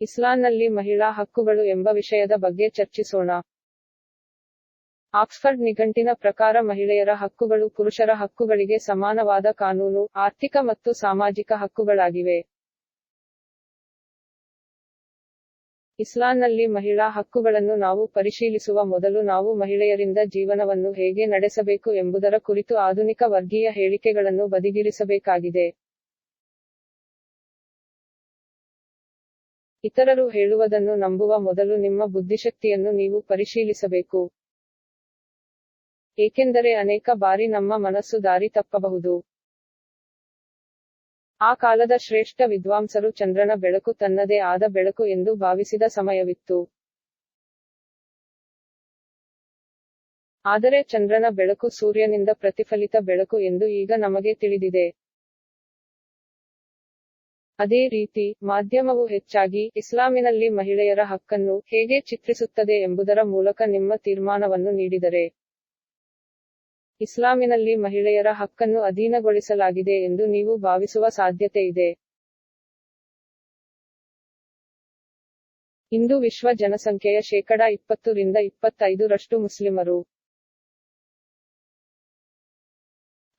ಇಸ್ಲಾಂನಲ್ಲಿ ಮಹಿಳಾ ಹಕ್ಕುಗಳು ಎಂಬ ವಿಷಯದ ಬಗ್ಗೆ ಚರ್ಚಿಸೋಣ. ಆಕ್ಸ್ಫರ್ಡ್ ನಿಘಂಟಿನ ಪ್ರಕಾರ ಮಹಿಳೆಯರ ಹಕ್ಕುಗಳು ಪುರುಷರ ಹಕ್ಕುಗಳಿಗೆ ಸಮಾನವಾದ ಕಾನೂನು, ಆರ್ಥಿಕ ಮತ್ತು ಸಾಮಾಜಿಕ ಹಕ್ಕುಗಳಾಗಿವೆ. ಇಸ್ಲಾಂನಲ್ಲಿ ಮಹಿಳಾ ಹಕ್ಕುಗಳನ್ನು ನಾವು ಪರಿಶೀಲಿಸುವ ಮೊದಲು ನಾವು ಮಹಿಳೆಯರಿಂದ ಜೀವನವನ್ನು ಹೇಗೆ ನಡೆಸಬೇಕು ಎಂಬುದರ ಕುರಿತು ಆಧುನಿಕ ವರ್ಗೀಯ ಹೇಳಿಕೆಗಳನ್ನು ಬದಿಗಿರಿಸಬೇಕಾಗಿದೆ. ಇತರರು ಹೇಳುವುದನ್ನು ನಂಬುವ ಮೊದಲು ನಿಮ್ಮ ಬುದ್ಧಿಶಕ್ತಿಯನ್ನು ನೀವು ಪರಿಶೀಲಿಸಬೇಕು. ಏಕೆಂದರೆ ಅನೇಕ ಬಾರಿ ನಮ್ಮ ಮನಸ್ಸು ದಾರಿ ತಪ್ಪಬಹುದು. ಆ ಕಾಲದ ಶ್ರೇಷ್ಠ ವಿದ್ವಾಂಸರು ಚಂದ್ರನ ಬೆಳಕು ತನ್ನದೇ ಆದ ಬೆಳಕು ಎಂದು ಭಾವಿಸಿದ ಸಮಯವಿತ್ತು. ಆದರೆ ಚಂದ್ರನ ಬೆಳಕು ಸೂರ್ಯನಿಂದ ಪ್ರತಿಫಲಿತ ಬೆಳಕು ಎಂದು ಈಗ ನಮಗೆ ತಿಳಿದಿದೆ. ಅದೇ ರೀತಿ, ಮಾಧ್ಯಮವು ಹೆಚ್ಚಾಗಿ ಇಸ್ಲಾಮಿನಲ್ಲಿ ಮಹಿಳೆಯರ ಹಕ್ಕನ್ನು ಹೇಗೆ ಚಿತ್ರಿಸುತ್ತದೆ ಎಂಬುದರ ಮೂಲಕ ನಿಮ್ಮ ತೀರ್ಮಾನವನ್ನು ನೀಡಿದರೆ. ಇಸ್ಲಾಮಿನಲ್ಲಿ ಮಹಿಳೆಯರ ಹಕ್ಕನ್ನು ಅಧೀನಗೊಳಿಸಲಾಗಿದೆ ಎಂದು ನೀವು ಭಾವಿಸುವ ಸಾಧ್ಯತೆ ಇದೆ. ಇಂದು ವಿಶ್ವ ಜನಸಂಖ್ಯೆಯ ಶೇಕಡಾ ಇಪ್ಪತ್ತು ರಿಂದ ಇಪ್ಪತ್ತೈದು ರಷ್ಟು ಮುಸ್ಲಿಮರು.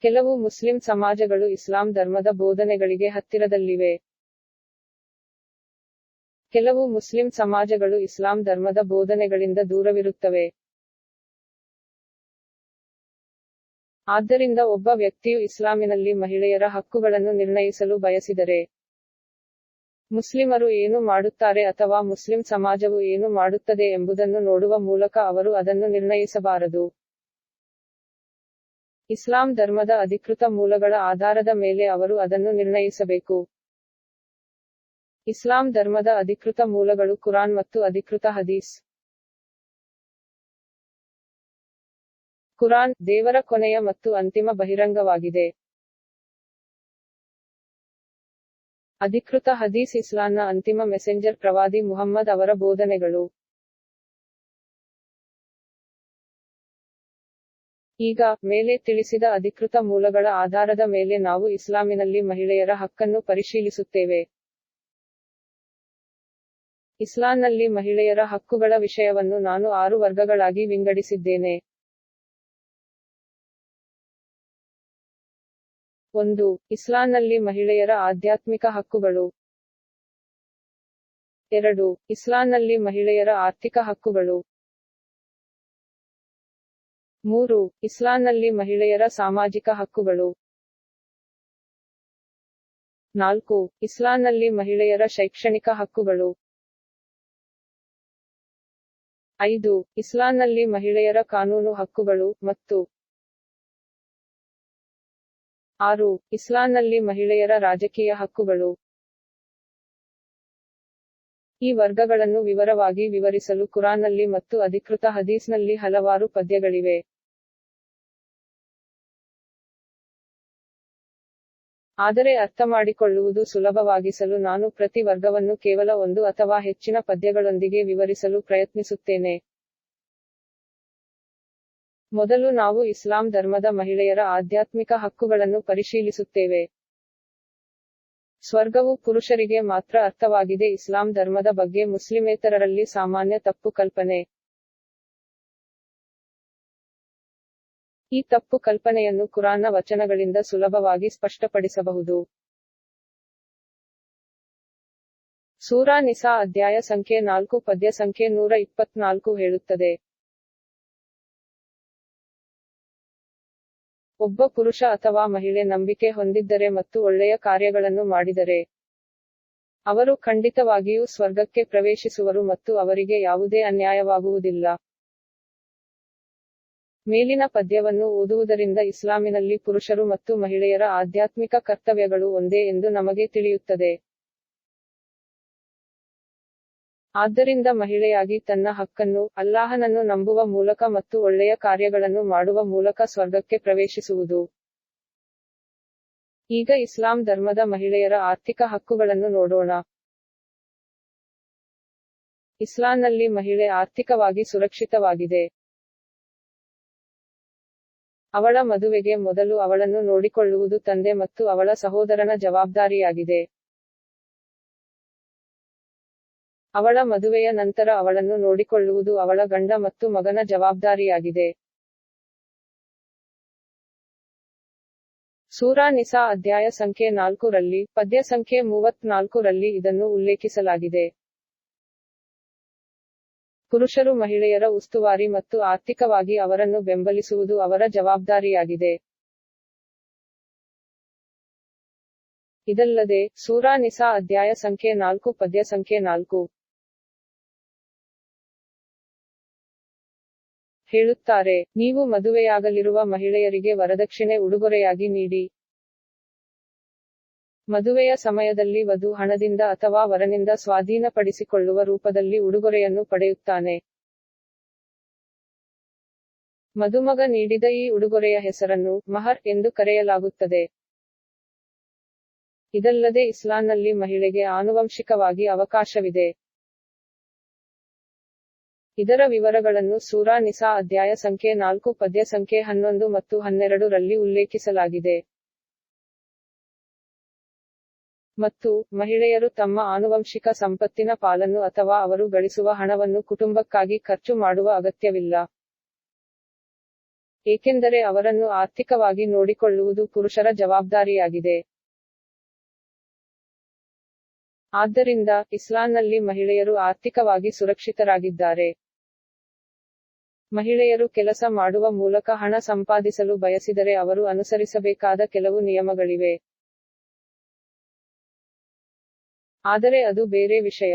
ಕೆಲವು ಮುಸ್ಲಿಂ ಸಮಾಜಗಳು ಇಸ್ಲಾಂ ಧರ್ಮದ ಬೋಧನೆಗಳಿಗೆ ಹತ್ತಿರದಲ್ಲಿವೆ. ಕೆಲವು ಮುಸ್ಲಿಂ ಸಮಾಜಗಳು ಇಸ್ಲಾಂ ಧರ್ಮದ ಬೋಧನೆಗಳಿಂದ ದೂರವಿರುತ್ತವೆ. ಆದ್ದರಿಂದ ಒಬ್ಬ ವ್ಯಕ್ತಿಯು ಇಸ್ಲಾಮಿನಲ್ಲಿ ಮಹಿಳೆಯರ ಹಕ್ಕುಗಳನ್ನು ನಿರ್ಣಯಿಸಲು ಬಯಸಿದರೆ ಮುಸ್ಲಿಮರು ಏನು ಮಾಡುತ್ತಾರೆ ಅಥವಾ ಮುಸ್ಲಿಂ ಸಮಾಜವು ಏನು ಮಾಡುತ್ತದೆ ಎಂಬುದನ್ನು ನೋಡುವ ಮೂಲಕ ಅವರು ಅದನ್ನು ನಿರ್ಣಯಿಸಬಾರದು. ಇಸ್ಲಾಂ ಧರ್ಮದ ಅಧಿಕೃತ ಮೂಲಗಳ ಆಧಾರದ ಮೇಲೆ ಅವರು ಅದನ್ನು ನಿರ್ಣಯಿಸಬೇಕು. ಇಸ್ಲಾಂ ಧರ್ಮದ ಅಧಿಕೃತ ಮೂಲಗಳು ಕುರಾನ್ ಮತ್ತು ಅಧಿಕೃತ ಹದೀಸ್. ಕುರಾನ್ ದೇವರ ಕೊನೆಯ ಮತ್ತು ಅಂತಿಮ ಬಹಿರಂಗವಾಗಿದೆ. ಅಧಿಕೃತ ಹದೀಸ್ ಇಸ್ಲಾಂನ ಅಂತಿಮ ಮೆಸೆಂಜರ್ ಪ್ರವಾದಿ ಮುಹಮ್ಮದ್ ಅವರ ಬೋಧನೆಗಳು. ಈಗ ಮೇಲೆ ತಿಳಿಸಿದ ಅಧಿಕೃತ ಮೂಲಗಳ ಆಧಾರದ ಮೇಲೆ ನಾವು ಇಸ್ಲಾಮಿನಲ್ಲಿ ಮಹಿಳೆಯರ ಹಕ್ಕನ್ನು ಪರಿಶೀಲಿಸುತ್ತೇವೆ. ಇಸ್ಲಾಂನಲ್ಲಿ ಮಹಿಳೆಯರ ಹಕ್ಕುಗಳ ವಿಷಯವನ್ನು ನಾನು ಆರು ವರ್ಗಗಳಾಗಿ ವಿಂಗಡಿಸಿದ್ದೇನೆ. ಒಂದು, ಇಸ್ಲಾಂನಲ್ಲಿ ಮಹಿಳೆಯರ ಆಧ್ಯಾತ್ಮಿಕ ಹಕ್ಕುಗಳು. ಎರಡು, ಇಸ್ಲಾಂನಲ್ಲಿ ಮಹಿಳೆಯರ ಆರ್ಥಿಕ ಹಕ್ಕುಗಳು. ಮೂರು, ಇಸ್ಲಾಂನಲ್ಲಿ ಮಹಿಳೆಯರ ಸಾಮಾಜಿಕ ಹಕ್ಕುಗಳು. ನಾಲ್ಕು, ಇಸ್ಲಾಂನಲ್ಲಿ ಮಹಿಳೆಯರ ಶೈಕ್ಷಣಿಕ ಹಕ್ಕುಗಳು. ಐದು, ಇಸ್ಲಾಂನಲ್ಲಿ ಮಹಿಳೆಯರ ಕಾನೂನು ಹಕ್ಕುಗಳು ಮತ್ತು ಆರು, ಇಸ್ಲಾಂನಲ್ಲಿ ಮಹಿಳೆಯರ ರಾಜಕೀಯ ಹಕ್ಕುಗಳು. ಈ ವರ್ಗಗಳನ್ನು ವಿವರವಾಗಿ ವಿವರಿಸಲು ಕುರಾನ್ನಲ್ಲಿ ಮತ್ತು ಅಧಿಕೃತ ಹದೀಸ್ನಲ್ಲಿ ಹಲವಾರು ಪದ್ಯಗಳಿವೆ. ಆದರೆ ಅರ್ಥಮಾಡಿಕೊಳ್ಳುವುದು ಸುಲಭವಾಗಿಸಲು ನಾನು ಪ್ರತಿ ವರ್ಗವನ್ನು ಕೇವಲ ಒಂದು ಅಥವಾ ಹೆಚ್ಚಿನ ಪದ್ಯಗಳೊಂದಿಗೆ ವಿವರಿಸಲು ಪ್ರಯತ್ನಿಸುತ್ತೇನೆ. ಮೊದಲು ನಾವು ಇಸ್ಲಾಂ ಧರ್ಮದ ಮಹಿಳೆಯರ ಆಧ್ಯಾತ್ಮಿಕ ಹಕ್ಕುಗಳನ್ನು ಪರಿಶೀಲಿಸುತ್ತೇವೆ. ಸ್ವರ್ಗವು ಪುರುಷರಿಗೆ ಮಾತ್ರ ಅರ್ಥವಾಗಿದೆ, ಇಸ್ಲಾಂ ಧರ್ಮದ ಬಗ್ಗೆ ಮುಸ್ಲಿಮೇತರರಲ್ಲಿ ಸಾಮಾನ್ಯ ತಪ್ಪು ಕಲ್ಪನೆ. ಈ ತಪ್ಪು ಕಲ್ಪನೆಯನ್ನು ಕುರಾನ್ನ ವಚನಗಳಿಂದ ಸುಲಭವಾಗಿ ಸ್ಪಷ್ಟಪಡಿಸಬಹುದು. ಸೂರಾ ನಿಸಾ ಅಧ್ಯಾಯ ಸಂಖ್ಯೆ ನಾಲ್ಕು, ಪದ್ಯ ಸಂಖ್ಯೆ ನೂರ ಇಪ್ಪತ್ನಾಲ್ಕು ಹೇಳುತ್ತದೆ. ಒಬ್ಬ ಪುರುಷ ಅಥವಾ ಮಹಿಳೆ ನಂಬಿಕೆ ಹೊಂದಿದ್ದರೆ ಮತ್ತು ಒಳ್ಳೆಯ ಕಾರ್ಯಗಳನ್ನು ಮಾಡಿದರೆ, ಅವರು ಖಂಡಿತವಾಗಿಯೂ ಸ್ವರ್ಗಕ್ಕೆ ಪ್ರವೇಶಿಸುವರು ಮತ್ತು ಅವರಿಗೆ ಯಾವುದೇ ಅನ್ಯಾಯವಾಗುವುದಿಲ್ಲ. ಮೇಲಿನ ಪದ್ಯವನ್ನು ಓದುವುದರಿಂದ ಇಸ್ಲಾಮಿನಲ್ಲಿ ಪುರುಷರು ಮತ್ತು ಮಹಿಳೆಯರ ಆಧ್ಯಾತ್ಮಿಕ ಕರ್ತವ್ಯಗಳು ಒಂದೇ ಎಂದು ನಮಗೆ ತಿಳಿಯುತ್ತದೆ. ಆದ್ದರಿಂದ ಮಹಿಳೆಯಾಗಿ ತನ್ನ ಹಕ್ಕನ್ನು, ಅಲ್ಲಾಹನನ್ನು ನಂಬುವ ಮೂಲಕ ಮತ್ತು ಒಳ್ಳೆಯ ಕಾರ್ಯಗಳನ್ನು ಮಾಡುವ ಮೂಲಕ ಸ್ವರ್ಗಕ್ಕೆ ಪ್ರವೇಶಿಸುವುದು. ಈಗ ಇಸ್ಲಾಂ ಧರ್ಮದ ಮಹಿಳೆಯರ ಆರ್ಥಿಕ ಹಕ್ಕುಗಳನ್ನು ನೋಡೋಣ. ಇಸ್ಲಾಂನಲ್ಲಿ ಮಹಿಳೆ ಆರ್ಥಿಕವಾಗಿ ಸುರಕ್ಷಿತವಾಗಿದೆ. ಅವಳ ಮದುವೆಗೆ ಮೊದಲು ಅವಳನ್ನು ನೋಡಿಕೊಳ್ಳುವುದು ತಂದೆ ಮತ್ತು ಅವಳ ಸಹೋದರನ ಜವಾಬ್ದಾರಿಯಾಗಿದೆ. ಅವಳ ಮದುವೆಯ ನಂತರ ಅವಳನ್ನು ನೋಡಿಕೊಳ್ಳುವುದು ಅವಳ ಗಂಡ ಮತ್ತು ಮಗನ ಜವಾಬ್ದಾರಿಯಾಗಿದೆ. ಸೂರಾ ನಿಸಾ ಅಧ್ಯಾಯ ಸಂಖ್ಯೆ ನಾಲ್ಕು ರಲ್ಲಿ ಪದ್ಯ ಸಂಖ್ಯೆ ಮೂವತ್ನಾಲ್ಕು ರಲ್ಲಿ ಇದನ್ನು ಉಲ್ಲೇಖಿಸಲಾಗಿದೆ. ಪುರುಷರು ಮಹಿಳೆಯರ ಉಸ್ತುವಾರಿ ಮತ್ತು ಆರ್ಥಿಕವಾಗಿ ಅವರನ್ನು ಬೆಂಬಲಿಸುವುದು ಅವರ ಜವಾಬ್ದಾರಿಯಾಗಿದೆ. ಇದಲ್ಲದೆ, ಸೂರಾ ನಿಸಾ ಅಧ್ಯಾಯ ಸಂಖ್ಯೆ ನಾಲ್ಕು, ಪದ್ಯ ಸಂಖ್ಯೆ ನಾಲ್ಕು. ಹೇಳುತ್ತಾರೆ, ನೀವು ಮದುವೆಯಾಗಲಿರುವ ಮಹಿಳೆಯರಿಗೆ ವರದಕ್ಷಿಣೆ ಉಡುಗೊರೆಯಾಗಿ ನೀಡಿ. ಮದುವೆಯ ಸಮಯದಲ್ಲಿ ವಧು ಹಣದಿಂದ ಅಥವಾ ವರನಿಂದ ಸ್ವಾಧೀನಪಡಿಸಿಕೊಳ್ಳುವ ರೂಪದಲ್ಲಿ ಉಡುಗೊರೆಯನ್ನು ಪಡೆಯುತ್ತಾನೆ. ಮದುಮಗ ನೀಡಿದ ಈ ಉಡುಗೊರೆಯ ಹೆಸರನ್ನು ಮಹರ್ ಎಂದು ಕರೆಯಲಾಗುತ್ತದೆ. ಇದಲ್ಲದೆ ಇಸ್ಲಾಂನಲ್ಲಿ ಮಹಿಳೆಗೆ ಆನುವಂಶಿಕವಾಗಿ ಅವಕಾಶವಿದೆ. ಇದರ ವಿವರಗಳನ್ನು ಸೂರಾ ನಿಸಾ ಅಧ್ಯಾಯ ಸಂಖ್ಯೆ ನಾಲ್ಕು, ಪದ್ಯ ಸಂಖ್ಯೆ ಹನ್ನೊಂದು ಮತ್ತು ಹನ್ನೆರಡು ರಲ್ಲಿ ಉಲ್ಲೇಖಿಸಲಾಗಿದೆ. ಮತ್ತು ಮಹಿಳೆಯರು ತಮ್ಮ ಆನುವಂಶಿಕ ಸಂಪತ್ತಿನ ಪಾಲನ್ನು ಅಥವಾ ಅವರು ಗಳಿಸುವ ಹಣವನ್ನು ಕುಟುಂಬಕ್ಕಾಗಿ ಖರ್ಚು ಮಾಡುವ ಅಗತ್ಯವಿಲ್ಲ. ಏಕೆಂದರೆ ಅವರನ್ನು ಆರ್ಥಿಕವಾಗಿ ನೋಡಿಕೊಳ್ಳುವುದು ಪುರುಷರ ಜವಾಬ್ದಾರಿಯಾಗಿದೆ. ಆದ್ದರಿಂದ ಇಸ್ಲಾಂನಲ್ಲಿ ಮಹಿಳೆಯರು ಆರ್ಥಿಕವಾಗಿ ಸುರಕ್ಷಿತರಾಗಿದ್ದಾರೆ. ಮಹಿಳೆಯರು ಕೆಲಸ ಮಾಡುವ ಮೂಲಕ ಹಣ ಸಂಪಾದಿಸಲು ಬಯಸಿದರೆ ಅವರು ಅನುಸರಿಸಬೇಕಾದ ಕೆಲವು ನಿಯಮಗಳಿವೆ. ಆದರೆ ಅದು ಬೇರೆ ವಿಷಯ.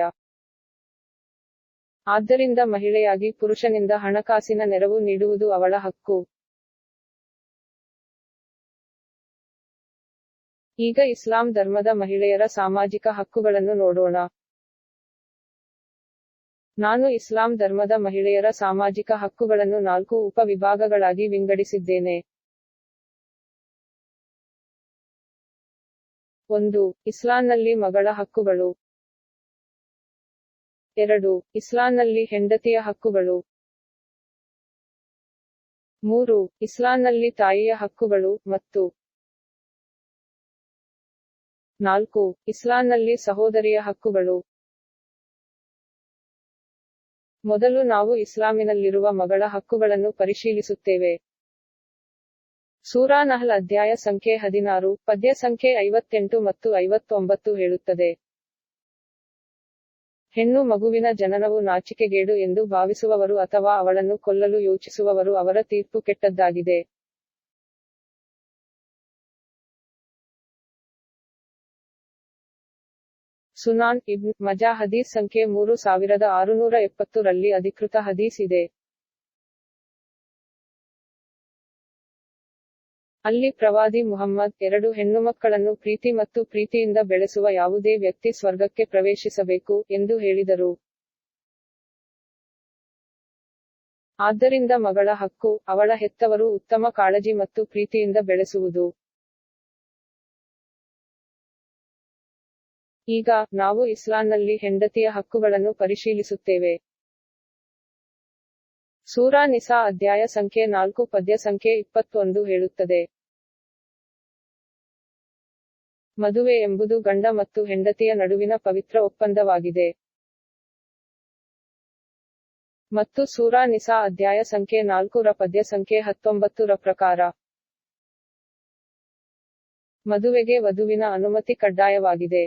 ಆದ್ದರಿಂದ ಮಹಿಳೆಯಾಗಿ ಪುರುಷನಿಂದ ಹಣಕಾಸಿನ ನೆರವು ನೀಡುವುದು ಅವಳ ಹಕ್ಕು. ಈಗ ಇಸ್ಲಾಂ ಧರ್ಮದ ಮಹಿಳೆಯರ ಸಾಮಾಜಿಕ ಹಕ್ಕುಗಳನ್ನು ನೋಡೋಣ. ನಾನು ಇಸ್ಲಾಂ ಧರ್ಮದ ಮಹಿಳೆಯರ ಸಾಮಾಜಿಕ ಹಕ್ಕುಗಳನ್ನು ನಾಲ್ಕು ಉಪವಿಭಾಗಗಳಾಗಿ ವಿಂಗಡಿಸಿದ್ದೇನೆ. ಒಂದು, ಇಸ್ಲಾಂನಲ್ಲಿ ಮಗಳ ಹಕ್ಕುಗಳು. ಎರಡು, ಇಸ್ಲಾಂನಲ್ಲಿ ಹೆಂಡತಿಯ ಹಕ್ಕುಗಳು. ಮೂರು, ಇಸ್ಲಾಂನಲ್ಲಿ ತಾಯಿಯ ಹಕ್ಕುಗಳು ಮತ್ತು. ನಾಲ್ಕು, ಇಸ್ಲಾಂನಲ್ಲಿ ಸಹೋದರಿಯ ಹಕ್ಕುಗಳು. ಮೊದಲು ನಾವು ಇಸ್ಲಾಮಿನಲ್ಲಿರುವ ಮಗಳ ಹಕ್ಕುಗಳನ್ನು ಪರಿಶೀಲಿಸುತ್ತೇವೆ. ಸೂರಾ ನಹಲ್ ಅಧ್ಯಾಯ ಸಂಖ್ಯೆ ಹದಿನಾರು, ಪದ್ಯ ಸಂಖ್ಯೆ ಐವತ್ತೆಂಟು ಮತ್ತು ಐವತ್ತೊಂಬತ್ತು ಹೇಳುತ್ತದೆ. ಹೆಣ್ಣು ಮಗುವಿನ ಜನನವು ನಾಚಿಕೆಗೇಡು ಎಂದು ಭಾವಿಸುವವರು ಅಥವಾ ಅವಳನ್ನು ಕೊಲ್ಲಲು ಯೋಚಿಸುವವರು ಅವರ ತೀರ್ಪು ಕೆಟ್ಟದ್ದಾಗಿದೆ. ಸುನಾನ್ ಇಬ್ನ್ ಮಜಾ ಹದೀಸ್ ಸಂಖ್ಯೆ ಮೂರು ಸಾವಿರದ ಆರುನೂರ ಎಪ್ಪತ್ತು ರಲ್ಲಿ ಅಧಿಕೃತ ಹದೀಸ್ ಇದೆ. ಅಲ್ಲಿ ಪ್ರವಾದಿ ಮುಹಮ್ಮದ್ ಎರಡು ಹೆಣ್ಣುಮಕ್ಕಳನ್ನು ಪ್ರೀತಿ ಮತ್ತು ಪ್ರೀತಿಯಿಂದ ಬೆಳೆಸುವ ಯಾವುದೇ ವ್ಯಕ್ತಿ ಸ್ವರ್ಗಕ್ಕೆ ಪ್ರವೇಶಿಸಬೇಕು ಎಂದು ಹೇಳಿದರು. ಆದ್ದರಿಂದ ಮಗಳ ಹಕ್ಕು, ಅವಳ ಹೆತ್ತವರು ಉತ್ತಮ ಕಾಳಜಿ ಮತ್ತು ಪ್ರೀತಿಯಿಂದ ಬೆಳೆಸುವುದು. ಈಗ ನಾವು ಇಸ್ಲಾಂನಲ್ಲಿ ಹೆಂಡತಿಯ ಹಕ್ಕುಗಳನ್ನು ಪರಿಶೀಲಿಸುತ್ತೇವೆ. ಸೂರಾ ನಿಸಾ ಅಧ್ಯಾಯ ಸಂಖ್ಯೆ ನಾಲ್ಕು ಪದ್ಯ ಸಂಖ್ಯೆ ಇಪ್ಪತ್ತೊಂದು ಹೇಳುತ್ತದೆ. ಮದುವೆ ಎಂಬುದು ಗಂಡ ಮತ್ತು ಹೆಂಡತಿಯ ನಡುವಿನ ಪವಿತ್ರ ಒಪ್ಪಂದವಾಗಿದೆ. ಮತ್ತು ಸೂರಾ ನಿಸಾ ಅಧ್ಯಾಯ ಸಂಖ್ಯೆ ನಾಲ್ಕು ರ ಪದ್ಯ ಸಂಖ್ಯೆ ಹತ್ತೊಂಬತ್ತು ರ ಪ್ರಕಾರ. ಮದುವೆಗೆ ವಧುವಿನ ಅನುಮತಿ ಕಡ್ಡಾಯವಾಗಿದೆ.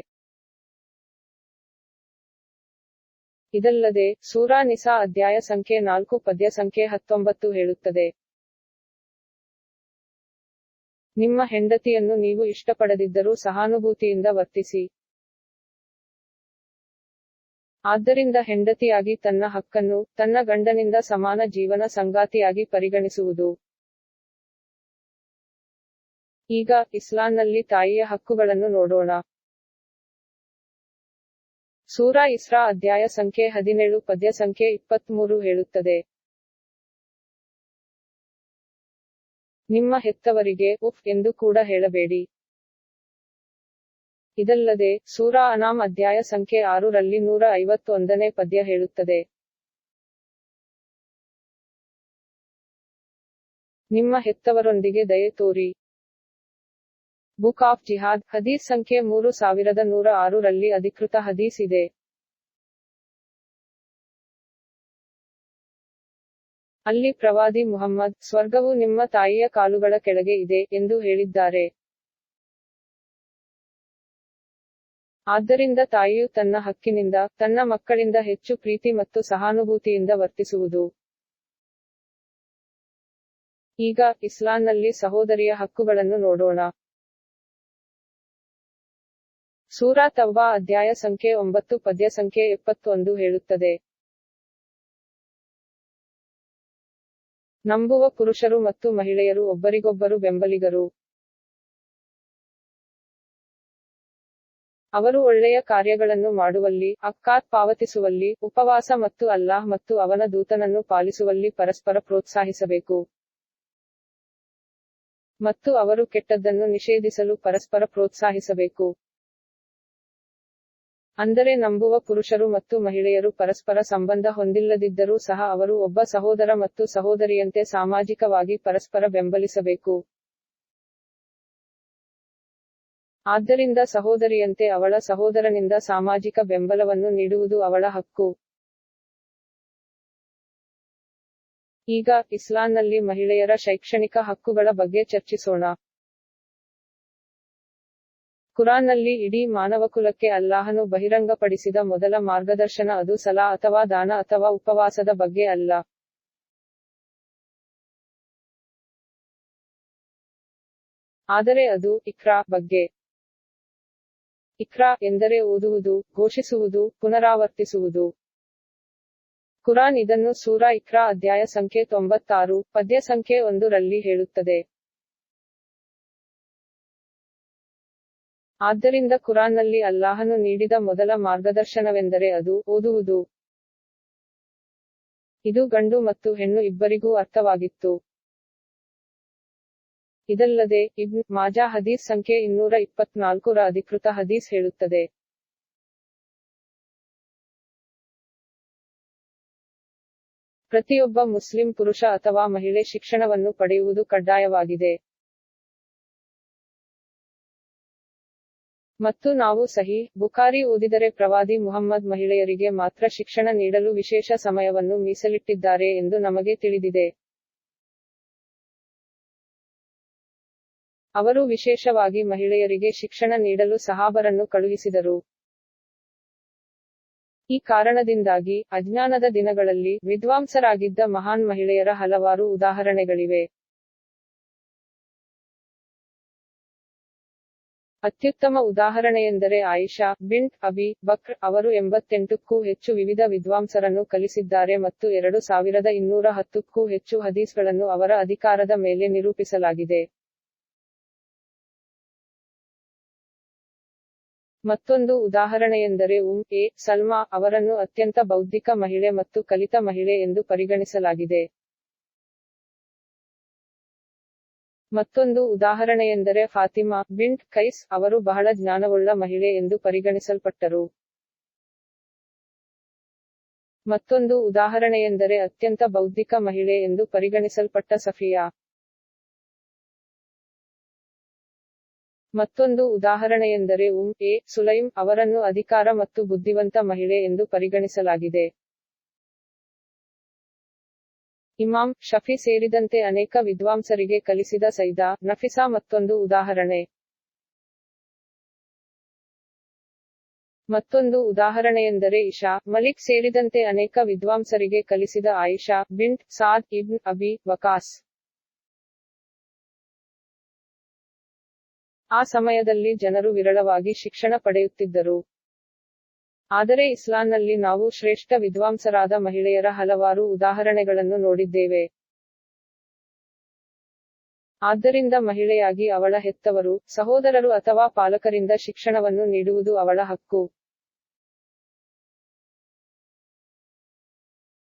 ಇದಲ್ಲದೆ ಸೂರಾ ನಿಸಾ ಅಧ್ಯಾಯ ಸಂಖ್ಯೆ ನಾಲ್ಕು ಪದ್ಯ ಸಂಖ್ಯೆ ಹತ್ತೊಂಬತ್ತು ಹೇಳುತ್ತದೆ. ನಿಮ್ಮ ಹೆಂಡತಿಯನ್ನು ನೀವು ಇಷ್ಟಪಡದಿದ್ದರೂ ಸಹಾನುಭೂತಿಯಿಂದ ವರ್ತಿಸಿ. ಆದ್ದರಿಂದ ಹೆಂಡತಿಯಾಗಿ ತನ್ನ ಹಕ್ಕನ್ನು, ತನ್ನ ಗಂಡನಿಂದ ಸಮಾನ ಜೀವನ ಸಂಗಾತಿಯಾಗಿ ಪರಿಗಣಿಸುವುದು. ಈಗ ಇಸ್ಲಾಂನಲ್ಲಿ ತಾಯಿಯ ಹಕ್ಕುಗಳನ್ನು ನೋಡೋಣ. ಸೂರಾ ಇಸ್ರಾ ಅಧ್ಯಾಯ ಸಂಖ್ಯೆ ಹದಿನೇಳು, ಪದ್ಯ ಸಂಖ್ಯೆ ಇಪ್ಪತ್ಮೂರು ಹೇಳುತ್ತದೆ. ನಿಮ್ಮ ಹೆತ್ತವರಿಗೆ ಉಫ್ ಎಂದು ಕೂಡ ಹೇಳಬೇಡಿ. ಇದಲ್ಲದೆ, ಸೂರಾ ಅನಾಮ್ ಅಧ್ಯಾಯ ಸಂಖ್ಯೆ ಆರು ರಲ್ಲಿ ನೂರ ಐವತ್ತೊಂದನೇ ಪದ್ಯ ಹೇಳುತ್ತದೆ. ನಿಮ್ಮ ಹೆತ್ತವರೊಂದಿಗೆ ದಯೆ ತೋರಿ. ಬುಕ್ ಆಫ್ ಜಿಹಾದ್, ಹದೀಸ್ ಸಂಖ್ಯೆ ಮೂರು ಸಾವಿರದ ನೂರ ಆರು ರಲ್ಲಿ ಅಧಿಕೃತ ಹದೀಸ್ ಇದೆ. ಅಲ್ಲಿ ಪ್ರವಾದಿ ಮುಹಮ್ಮದ್, ಸ್ವರ್ಗವು ನಿಮ್ಮ ತಾಯಿಯ ಕಾಲುಗಳ ಕೆಳಗೆ ಇದೆ ಎಂದು ಹೇಳಿದ್ದಾರೆ. ಆದ್ದರಿಂದ ತಾಯಿಯು ತನ್ನ ಹಕ್ಕಿನಿಂದ, ತನ್ನ ಮಕ್ಕಳಿಂದ ಹೆಚ್ಚು ಪ್ರೀತಿ ಮತ್ತು ಸಹಾನುಭೂತಿಯಿಂದ ವರ್ತಿಸುವುದು. ಈಗ ಇಸ್ಲಾಂನಲ್ಲಿ ಸಹೋದರಿಯ ಹಕ್ಕುಗಳನ್ನು ನೋಡೋಣ. ಸೂರಾ ತವ್ವಾ ಅಧ್ಯಾಯ ಸಂಖ್ಯೆ ಒಂಬತ್ತು, ಪದ್ಯ ಸಂಖ್ಯೆ ಎಪ್ಪತ್ತೊಂದು ಹೇಳುತ್ತದೆ. ನಂಬುವ ಪುರುಷರು ಮತ್ತು ಮಹಿಳೆಯರು ಒಬ್ಬರಿಗೊಬ್ಬರು ಬೆಂಬಲಿಗರು. ಅವರು ಒಳ್ಳೆಯ ಕಾರ್ಯಗಳನ್ನು ಮಾಡುವಲ್ಲಿ ಅಕ್ಕಾತ್ ಪಾವತಿಸುವಲ್ಲಿ, ಉಪವಾಸ ಮತ್ತು ಅಲ್ಲಾಹ್ ಮತ್ತು ಅವನ ದೂತನನ್ನು ಪಾಲಿಸುವಲ್ಲಿ ಪರಸ್ಪರ ಪ್ರೋತ್ಸಾಹಿಸಬೇಕು. ಮತ್ತು ಅವರು ಕೆಟ್ಟದ್ದನ್ನು ನಿಷೇಧಿಸಲು ಪರಸ್ಪರ ಪ್ರೋತ್ಸಾಹಿಸಬೇಕು. ಅಂದರೆ ನಂಬುವ ಪುರುಷರು ಮತ್ತು ಮಹಿಳೆಯರು ಪರಸ್ಪರ ಸಂಬಂಧ ಹೊಂದಿಲ್ಲದಿದ್ದರೂ ಸಹ ಅವರು ಒಬ್ಬ ಸಹೋದರ ಮತ್ತು ಸಹೋದರಿಯಂತೆ ಸಾಮಾಜಿಕವಾಗಿ ಪರಸ್ಪರ ಬೆಂಬಲಿಸಬೇಕು. ಆದ್ದರಿಂದ ಸಹೋದರಿಯಂತೆ ಅವಳ ಸಹೋದರನಿಂದ ಸಾಮಾಜಿಕ ಬೆಂಬಲವನ್ನು ನೀಡುವುದು ಅವಳ ಹಕ್ಕು. ಈಗ ಇಸ್ಲಾಂನಲ್ಲಿ ಮಹಿಳೆಯರ ಶೈಕ್ಷಣಿಕ ಹಕ್ಕುಗಳ ಬಗ್ಗೆ ಚರ್ಚಿಸೋಣ. ಕುರಾನ್ನಲ್ಲಿ ಇಡೀ ಮಾನವಕುಲಕ್ಕೆ ಅಲ್ಲಾಹನು ಬಹಿರಂಗಪಡಿಸಿದ ಮೊದಲ ಮಾರ್ಗದರ್ಶನ ಅದು ಸಲಾ ಅಥವಾ ದಾನ ಅಥವಾ ಉಪವಾಸದ ಬಗ್ಗೆ ಅಲ್ಲ. ಆದರೆ ಅದು ಇಕ್ರಾ ಬಗ್ಗೆ. ಇಕ್ರಾ ಎಂದರೆ ಓದುವುದು, ಘೋಷಿಸುವುದು, ಪುನರಾವರ್ತಿಸುವುದು. ಕುರಾನ್ ಇದನ್ನು ಸೂರಾ ಇಕ್ರಾ ಅಧ್ಯಾಯ ಸಂಖ್ಯೆ ತೊಂಬತ್ತಾರು, ಪದ್ಯ ಸಂಖ್ಯೆ ಒಂದು ರಲ್ಲಿ ಹೇಳುತ್ತದೆ. ಆದ್ದರಿಂದ ಕುರಾನ್ನಲ್ಲಿ ಅಲ್ಲಾಹನು ನೀಡಿದ ಮೊದಲ ಮಾರ್ಗದರ್ಶನವೆಂದರೆ ಅದು ಓದುವುದು. ಇದು ಗಂಡು ಮತ್ತು ಹೆಣ್ಣು ಇಬ್ಬರಿಗೂ ಅರ್ಥವಾಗಿತ್ತು. ಇದಲ್ಲದೆ ಇಬ್ನ್ ಮಾಜಾ ಹದೀಸ್ ಸಂಖ್ಯೆ ಇನ್ನೂರ ಇಪ್ಪತ್ನಾಲ್ಕು ರ ಅಧಿಕೃತ ಹದೀಸ್ ಹೇಳುತ್ತದೆ. ಪ್ರತಿಯೊಬ್ಬ ಮುಸ್ಲಿಂ ಪುರುಷ ಅಥವಾ ಮಹಿಳೆ ಶಿಕ್ಷಣವನ್ನು ಪಡೆಯುವುದು ಕಡ್ಡಾಯವಾಗಿದೆ. ಮತ್ತು ನಾವು ಸಹಿ, ಬುಖಾರಿ ಓದಿದರೆ ಪ್ರವಾದಿ ಮುಹಮ್ಮದ್ ಮಹಿಳೆಯರಿಗೆ ಮಾತ್ರ ಶಿಕ್ಷಣ ನೀಡಲು ವಿಶೇಷ ಸಮಯವನ್ನು ಮೀಸಲಿಟ್ಟಿದ್ದಾರೆ ಎಂದು ನಮಗೆ ತಿಳಿದಿದೆ. ಅವರು ವಿಶೇಷವಾಗಿ ಮಹಿಳೆಯರಿಗೆ ಶಿಕ್ಷಣ ನೀಡಲು ಸಹಾಬರನ್ನು ಕಳುಹಿಸಿದರು. ಈ ಕಾರಣದಿಂದಾಗಿ ಅಜ್ಞಾನದ ದಿನಗಳಲ್ಲಿ ವಿದ್ವಾಂಸರಾಗಿದ್ದ ಮಹಾನ್ ಮಹಿಳೆಯರ ಹಲವಾರು ಉದಾಹರಣೆಗಳಿವೆ. ಅತ್ಯುತ್ತಮ ಉದಾಹರಣೆಯೆಂದರೆ ಆಯಿಷಾ, ಬಿಂಟ್, ಅಬಿ, ಬಕ್ರ್ ಅವರು ಎಂಬತ್ತೆಂಟಕ್ಕೂ ಹೆಚ್ಚು ವಿವಿಧ ವಿದ್ವಾಂಸರನ್ನು ಕಲಿಸಿದ್ದಾರೆ ಮತ್ತು ಎರಡು ಸಾವಿರದ ಇನ್ನೂರ ಹತ್ತಕ್ಕೂ ಹೆಚ್ಚು ಹದೀಸ್ಗಳನ್ನು ಅವರ ಅಧಿಕಾರದ ಮೇಲೆ ನಿರೂಪಿಸಲಾಗಿದೆ. ಮತ್ತೊಂದು ಉದಾಹರಣೆಯೆಂದರೆ ಉಮ್, ಎ, ಸಲ್ಮಾ ಅವರನ್ನು ಅತ್ಯಂತ ಬೌದ್ಧಿಕ ಮಹಿಳೆ ಮತ್ತು ಕಲಿತ ಮಹಿಳೆ ಎಂದು ಪರಿಗಣಿಸಲಾಗಿದೆ. ಮತ್ತೊಂದು ಉದಾಹರಣೆಯೆಂದರೆ ಫಾತಿಮಾ ಬಿಂಟ್ ಕೈಸ್ ಅವರು ಬಹಳ ಜ್ಞಾನವುಳ್ಳ ಮಹಿಳೆ ಎಂದು ಪರಿಗಣಿಸಲ್ಪಟ್ಟರು. ಮತ್ತೊಂದು ಉದಾಹರಣೆಯೆಂದರೆ ಅತ್ಯಂತ ಬೌದ್ಧಿಕ ಮಹಿಳೆ ಎಂದು ಪರಿಗಣಿಸಲ್ಪಟ್ಟ ಸಫಿಯಾ. ಮತ್ತೊಂದು ಉದಾಹರಣೆಯೆಂದರೆ ಉಮ್ ಎ ಸುಲೈಂ ಅವರನ್ನು ಅಧಿಕಾರ ಮತ್ತು ಬುದ್ಧಿವಂತ ಮಹಿಳೆ ಎಂದು ಪರಿಗಣಿಸಲಾಗಿದೆ. ಇಮಾಮ್ ಶಫಿ ಸೇರಿದಂತೆ ಅನೇಕ ವಿದ್ವಾಂಸರಿಗೆ ಕಲಿಸಿದ ಸೈದಾ ನಫಿಸಾ ಮತ್ತೊಂದು ಉದಾಹರಣೆ. ಮತ್ತೊಂದು ಉದಾಹರಣೆಯೆಂದರೆ ಇಶಾ ಮಲಿಕ್ ಸೇರಿದಂತೆ ಅನೇಕ ವಿದ್ವಾಂಸರಿಗೆ ಕಲಿಸಿದ Aisha bint Saad ibn Abi Waqqas. ಆ ಸಮಯದಲ್ಲಿ ಜನರು ವಿರಳವಾಗಿ ಶಿಕ್ಷಣ ಪಡೆಯುತ್ತಿದ್ದರು. ಆದರೆ ಇಸ್ಲಾಂನಲ್ಲಿ ನಾವು ಶ್ರೇಷ್ಠ ವಿದ್ವಾಂಸರಾದ ಮಹಿಳೆಯರ ಹಲವಾರು ಉದಾಹರಣೆಗಳನ್ನು ನೋಡಿದ್ದೇವೆ. ಆದ್ದರಿಂದ ಮಹಿಳೆಯಾಗಿ ಅವಳ ಹೆತ್ತವರು, ಸಹೋದರರು ಅಥವಾ ಪಾಲಕರಿಂದ ಶಿಕ್ಷಣವನ್ನು ನೀಡುವುದು ಅವಳ ಹಕ್ಕು.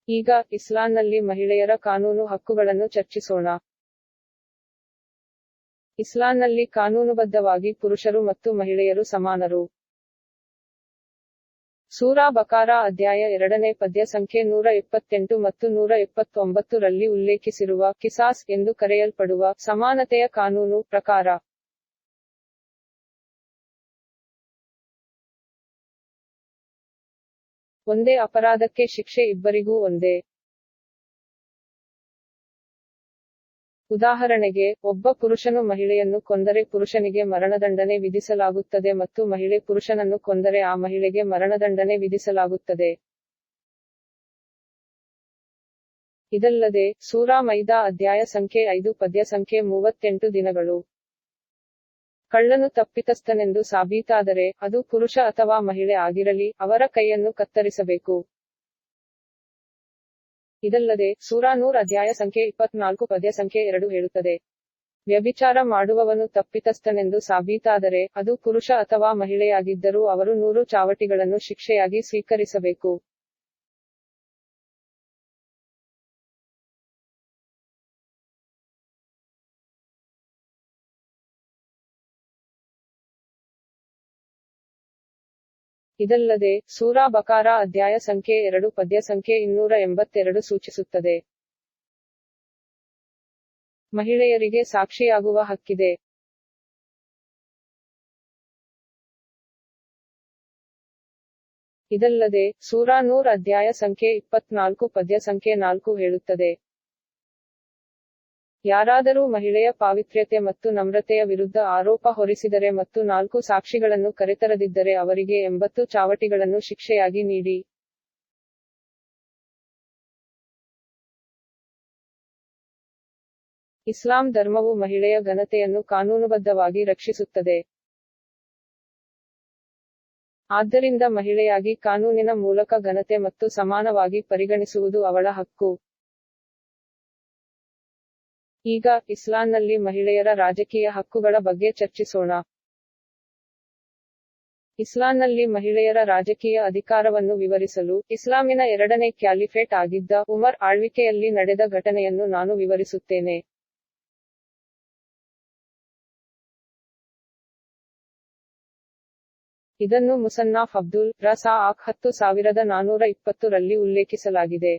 ಈಗ ಇಸ್ಲಾಂನಲ್ಲಿ ಮಹಿಳೆಯರ ಕಾನೂನು ಹಕ್ಕುಗಳನ್ನು ಚರ್ಚಿಸೋಣ. ಇಸ್ಲಾಂನಲ್ಲಿ ಕಾನೂನುಬದ್ಧವಾಗಿ ಪುರುಷರು ಮತ್ತು ಮಹಿಳೆಯರು ಸಮಾನರು. ಸೂರಾ ಬಕಾರ ಅಧ್ಯಾಯ ಎರಡನೇ ಪದ್ಯ ಸಂಖ್ಯೆ ನೂರ ಎಪ್ಪತ್ತೆಂಟು ಮತ್ತು ನೂರ ಇಪ್ಪತ್ತೊಂಬತ್ತು ರಲ್ಲಿ ಉಲ್ಲೇಖಿಸಿರುವ ಕಿಸಾಸ್ ಎಂದು ಕರೆಯಲ್ಪಡುವ ಸಮಾನತೆಯ ಕಾನೂನು ಪ್ರಕಾರ. ಒಂದೇ ಅಪರಾಧಕ್ಕೆ ಶಿಕ್ಷೆ ಇಬ್ಬರಿಗೂ ಒಂದೇ. ಉದಾಹರಣೆಗೆ, ಒಬ್ಬ ಪುರುಷನು ಮಹಿಳೆಯನ್ನು ಕೊಂದರೆ ಪುರುಷನಿಗೆ ಮರಣದಂಡನೆ ವಿಧಿಸಲಾಗುತ್ತದೆ ಮತ್ತು ಮಹಿಳೆ ಪುರುಷನನ್ನು ಕೊಂದರೆ ಆ ಮಹಿಳೆಗೆ ಮರಣದಂಡನೆ ವಿಧಿಸಲಾಗುತ್ತದೆ. ಇದಲ್ಲದೆ, ಸೂರಾ ಮೈದಾ ಅಧ್ಯಾಯ ಸಂಖ್ಯೆ ಐದು, ಪದ್ಯ ಸಂಖ್ಯೆ ಮೂವತ್ತೆಂಟು ದಿನಗಳು. ಕಳ್ಳನು ತಪ್ಪಿತಸ್ಥನೆಂದು ಸಾಬೀತಾದರೆ, ಅದು ಪುರುಷ ಅಥವಾ ಮಹಿಳೆ ಆಗಿರಲಿ, ಅವರ ಕೈಯನ್ನು ಕತ್ತರಿಸಬೇಕು. ಇದಲ್ಲದೆ ನೂರ್ ಅಧ್ಯಾಯ ಸಂಖ್ಯೆ ಇಪ್ಪತ್ನಾಲ್ಕು ಪದ್ಯ ಸಂಖ್ಯೆ ಎರಡು ಹೇಳುತ್ತದೆ. ವ್ಯಭಿಚಾರ ಮಾಡುವವನು ತಪ್ಪಿತಸ್ಥನೆಂದು ಸಾಬೀತಾದರೆ ಅದು ಪುರುಷ ಅಥವಾ ಮಹಿಳೆಯಾಗಿದ್ದರೂ ಅವರು ನೂರು ಚಾವಟಿಗಳನ್ನು ಶಿಕ್ಷೆಯಾಗಿ ಸ್ವೀಕರಿಸಬೇಕು. ಇದಲ್ಲದೆ, ಸೂರಾ ಬಕಾರ ಅಧ್ಯಾಯ ಸಂಖ್ಯೆ ಎರಡು, ಪದ್ಯ ಸಂಖ್ಯೆ ಇನ್ನೂರ ಎಂಬತ್ತೆರಡು ಸೂಚಿಸುತ್ತದೆ. ಮಹಿಳೆಯರಿಗೆ ಸಾಕ್ಷಿಯಾಗುವ ಹಕ್ಕಿದೆ. ಇದಲ್ಲದೆ, ಸೂರಾ ನೂರ್ ಅಧ್ಯಾಯ ಸಂಖ್ಯೆ ಇಪ್ಪತ್ನಾಲ್ಕು, ಪದ್ಯ ಸಂಖ್ಯೆ ನಾಲ್ಕು ಹೇಳುತ್ತದೆ. ಯಾರಾದರೂ ಮಹಿಳೆಯ ಪಾವಿತ್ರ್ಯತೆ ಮತ್ತು ನಮ್ರತೆಯ ವಿರುದ್ಧ ಆರೋಪ ಹೊರಿಸಿದರೆ ಮತ್ತು ನಾಲ್ಕು ಸಾಕ್ಷಿಗಳನ್ನು ಕರೆತರದಿದ್ದರೆ ಅವರಿಗೆ ಎಂಬತ್ತು ಚಾವಟಿಗಳನ್ನು ಶಿಕ್ಷೆಯಾಗಿ ನೀಡಿ. ಇಸ್ಲಾಂ ಧರ್ಮವು ಮಹಿಳೆಯ ಘನತೆಯನ್ನು ಕಾನೂನುಬದ್ಧವಾಗಿ ರಕ್ಷಿಸುತ್ತದೆ. ಆದ್ದರಿಂದ ಮಹಿಳೆಯಾಗಿ ಕಾನೂನಿನ ಮೂಲಕ ಘನತೆ ಮತ್ತು ಸಮಾನವಾಗಿ ಪರಿಗಣಿಸುವುದು ಅವಳ ಹಕ್ಕು. ಈಗ ಇಸ್ಲಾಂನಲ್ಲಿ ಮಹಿಳೆಯರ ರಾಜಕೀಯ ಹಕ್ಕುಗಳ ಬಗ್ಗೆ ಚರ್ಚಿಸೋಣ. ಇಸ್ಲಾಂನಲ್ಲಿ ಮಹಿಳೆಯರ ರಾಜಕೀಯ ಅಧಿಕಾರವನ್ನು ವಿವರಿಸಲು ಇಸ್ಲಾಮಿನ ಎರಡನೇ ಕ್ಯಾಲಿಫೇಟ್ ಆಗಿದ್ದ ಉಮರ್ ಆಳ್ವಿಕೆಯಲ್ಲಿ ನಡೆದ ಘಟನೆಯನ್ನು ನಾನು ವಿವರಿಸುತ್ತೇನೆ. ಇದನ್ನು ಮುಸನ್ನಾಫ್ ಅಬ್ದುಲ್ ರಸಾ ಆಕ್ ಹತ್ತು ಸಾವಿರದ ನಾನೂರ ಇಪ್ಪತ್ತು ರಲ್ಲಿ ಉಲ್ಲೇಖಿಸಲಾಗಿದೆ.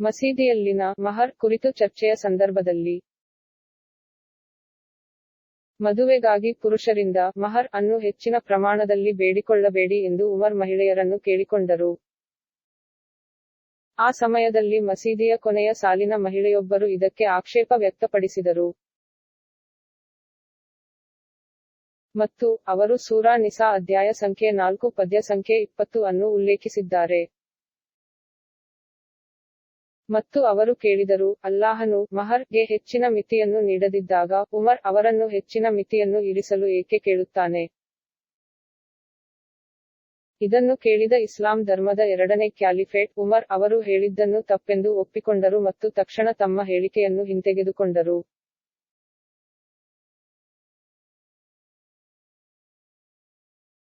ಮಸೀದಿಯಲ್ಲಿನ ಮಹರ್ ಕುರಿತು ಚರ್ಚೆಯ ಸಂದರ್ಭದಲ್ಲಿ ಮದುವೆಗಾಗಿ ಪುರುಷರಿಂದ ಮಹರ್ ಅನ್ನು ಹೆಚ್ಚಿನ ಪ್ರಮಾಣದಲ್ಲಿ ಬೇಡಿಕೊಳ್ಳಬೇಡಿ ಎಂದು ಉಮರ್ ಮಹಿಳೆಯರನ್ನು ಕೇಳಿಕೊಂಡರು. ಆ ಸಮಯದಲ್ಲಿ ಮಸೀದಿಯ ಕೊನೆಯ ಸಾಲಿನ ಮಹಿಳೆಯೊಬ್ಬರು ಇದಕ್ಕೆ ಆಕ್ಷೇಪ ವ್ಯಕ್ತಪಡಿಸಿದರು. ಮತ್ತು ಅವರು ಸೂರಾ ನಿಸಾ ಅಧ್ಯಾಯ ಸಂಖ್ಯೆ ನಾಲ್ಕು ಪದ್ಯ ಸಂಖ್ಯೆ ಇಪ್ಪತ್ತು ಅನ್ನು ಉಲ್ಲೇಖಿಸಿದ್ದಾರೆ. ಮತ್ತು ಅವರು ಕೇಳಿದರು, ಅಲ್ಲಾಹನು ಮಹರ್ಗೆ ಹೆಚ್ಚಿನ ಮಿತಿಯನ್ನು ನೀಡದಿದ್ದಾಗ ಉಮರ್ ಅವರನ್ನು ಹೆಚ್ಚಿನ ಮಿತಿಯನ್ನು ಇರಿಸಲು ಏಕೆ ಕೇಳುತ್ತಾನೆ? ಇದನ್ನು ಕೇಳಿದ ಇಸ್ಲಾಂ ಧರ್ಮದ ಎರಡನೇ ಕ್ಯಾಲಿಫೇಟ್ ಉಮರ್ ಅವರು ಹೇಳಿದ್ದನ್ನು ತಪ್ಪೆಂದು ಒಪ್ಪಿಕೊಂಡರು ಮತ್ತು ತಕ್ಷಣ ತಮ್ಮ ಹೇಳಿಕೆಯನ್ನು ಹಿಂತೆಗೆದುಕೊಂಡರು.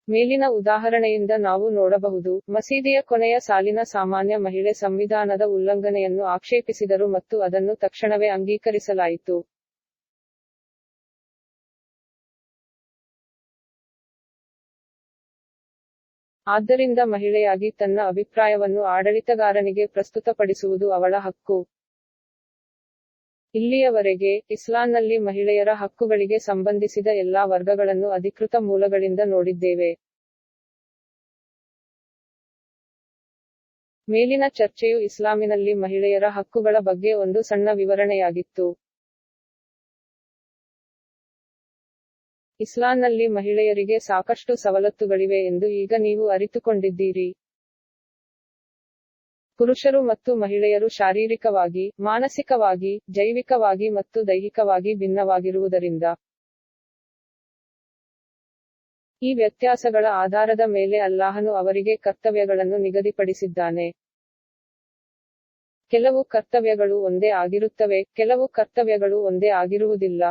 ಮೇಲಿನ ಉದಾಹರಣೆಯಿಂದ ನಾವು ನೋಡಬಹುದು, ಮಸೀದಿಯ ಕೊನೆಯ ಸಾಲಿನ ಸಾಮಾನ್ಯ ಮಹಿಳೆ ಸಂವಿಧಾನದ ಉಲ್ಲಂಘನೆಯನ್ನು ಆಕ್ಷೇಪಿಸಿದರು ಮತ್ತು ಅದನ್ನು ತಕ್ಷಣವೇ ಅಂಗೀಕರಿಸಲಾಯಿತು. ಆದ್ದರಿಂದ ಮಹಿಳೆಯಾಗಿ ತನ್ನ ಅಭಿಪ್ರಾಯವನ್ನು ಆಡಳಿತಗಾರನಿಗೆ ಪ್ರಸ್ತುತಪಡಿಸುವುದು ಅವಳ ಹಕ್ಕು. ಇಲ್ಲಿಯವರೆಗೆ ಇಸ್ಲಾಂನಲ್ಲಿ ಮಹಿಳೆಯರ ಹಕ್ಕುಗಳಿಗೆ ಸಂಬಂಧಿಸಿದ ಎಲ್ಲಾ ವರ್ಗಗಳನ್ನು ಅಧಿಕೃತ ಮೂಲಗಳಿಂದ ನೋಡಿದ್ದೇವೆ. ಮೇಲಿನ ಚರ್ಚೆಯು ಇಸ್ಲಾಮಿನಲ್ಲಿ ಮಹಿಳೆಯರ ಹಕ್ಕುಗಳ ಬಗ್ಗೆ ಒಂದು ಸಣ್ಣ ವಿವರಣೆಯಾಗಿತ್ತು. ಇಸ್ಲಾಂನಲ್ಲಿ ಮಹಿಳೆಯರಿಗೆ ಸಾಕಷ್ಟು ಸವಲತ್ತುಗಳಿವೆ ಎಂದು ಈಗ ನೀವು ಅರಿತುಕೊಂಡಿದ್ದೀರಿ. ಪುರುಷರು ಮತ್ತು ಮಹಿಳೆಯರು ಶಾರೀರಿಕವಾಗಿ, ಮಾನಸಿಕವಾಗಿ, ಜೈವಿಕವಾಗಿ ಮತ್ತು ದೈಹಿಕವಾಗಿ ಭಿನ್ನವಾಗಿರುವುದರಿಂದ ಈ ವ್ಯತ್ಯಾಸಗಳ ಆಧಾರದ ಮೇಲೆ ಅಲ್ಲಾಹನು ಅವರಿಗೆ ಕರ್ತವ್ಯಗಳನ್ನು ನಿಗದಿಪಡಿಸಿದ್ದಾನೆ. ಕೆಲವು ಕರ್ತವ್ಯಗಳು ಒಂದೇ ಆಗಿರುತ್ತವೆ, ಕೆಲವು ಕರ್ತವ್ಯಗಳು ಒಂದೇ ಆಗಿರುವುದಿಲ್ಲ.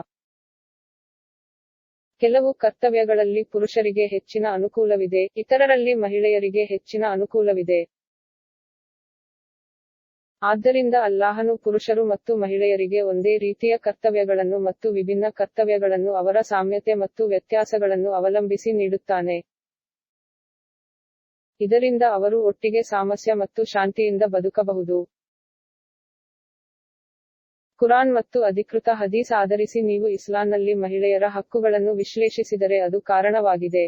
ಕೆಲವು ಕರ್ತವ್ಯಗಳಲ್ಲಿ ಪುರುಷರಿಗೆ ಹೆಚ್ಚಿನ ಅನುಕೂಲವಿದೆ, ಇತರರಲ್ಲಿ ಮಹಿಳೆಯರಿಗೆ ಹೆಚ್ಚಿನ ಅನುಕೂಲವಿದೆ. ಆದ್ದರಿಂದ ಅಲ್ಲಾಹನು ಪುರುಷರು ಮತ್ತು ಮಹಿಳೆಯರಿಗೆ ಒಂದೇ ರೀತಿಯ ಕರ್ತವ್ಯಗಳನ್ನು ಮತ್ತು ವಿಭಿನ್ನ ಕರ್ತವ್ಯಗಳನ್ನು ಅವರ ಸಾಮ್ಯತೆ ಮತ್ತು ವ್ಯತ್ಯಾಸಗಳನ್ನು ಅವಲಂಬಿಸಿ ನೀಡುತ್ತಾನೆ. ಇದರಿಂದ ಅವರು ಒಟ್ಟಿಗೆ ಸಾಮಸ್ಯ ಮತ್ತು ಶಾಂತಿಯಿಂದ ಬದುಕಬಹುದು. ಕುರಾನ್ ಮತ್ತು ಅಧಿಕೃತ ಹದೀಸ್ ಆಧರಿಸಿ ನೀವು ಇಸ್ಲಾಂನಲ್ಲಿ ಮಹಿಳೆಯರ ಹಕ್ಕುಗಳನ್ನು ವಿಶ್ಲೇಷಿಸಿದರೆ ಅದು ಕಾರಣವಾಗಿದೆ.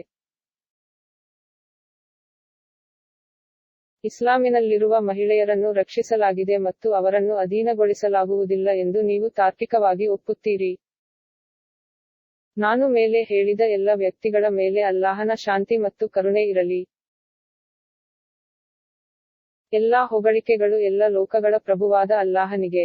ಇಸ್ಲಾಮಿನಲ್ಲಿರುವ ಮಹಿಳೆಯರನ್ನು ರಕ್ಷಿಸಲಾಗಿದೆ ಮತ್ತು ಅವರನ್ನು ಅಧೀನಗೊಳಿಸಲಾಗುವುದಿಲ್ಲ ಎಂದು ನೀವು ತಾರ್ಕಿಕವಾಗಿ ಒಪ್ಪುತ್ತೀರಿ. ನಾನು ಮೇಲೆ ಹೇಳಿದ ಎಲ್ಲ ವ್ಯಕ್ತಿಗಳ ಮೇಲೆ ಅಲ್ಲಾಹನ ಶಾಂತಿ ಮತ್ತು ಕರುಣೆ ಇರಲಿ. ಎಲ್ಲಾ ಹೊಗಳಿಕೆಗಳು ಎಲ್ಲ ಲೋಕಗಳ ಪ್ರಭುವಾದ ಅಲ್ಲಾಹನಿಗೆ.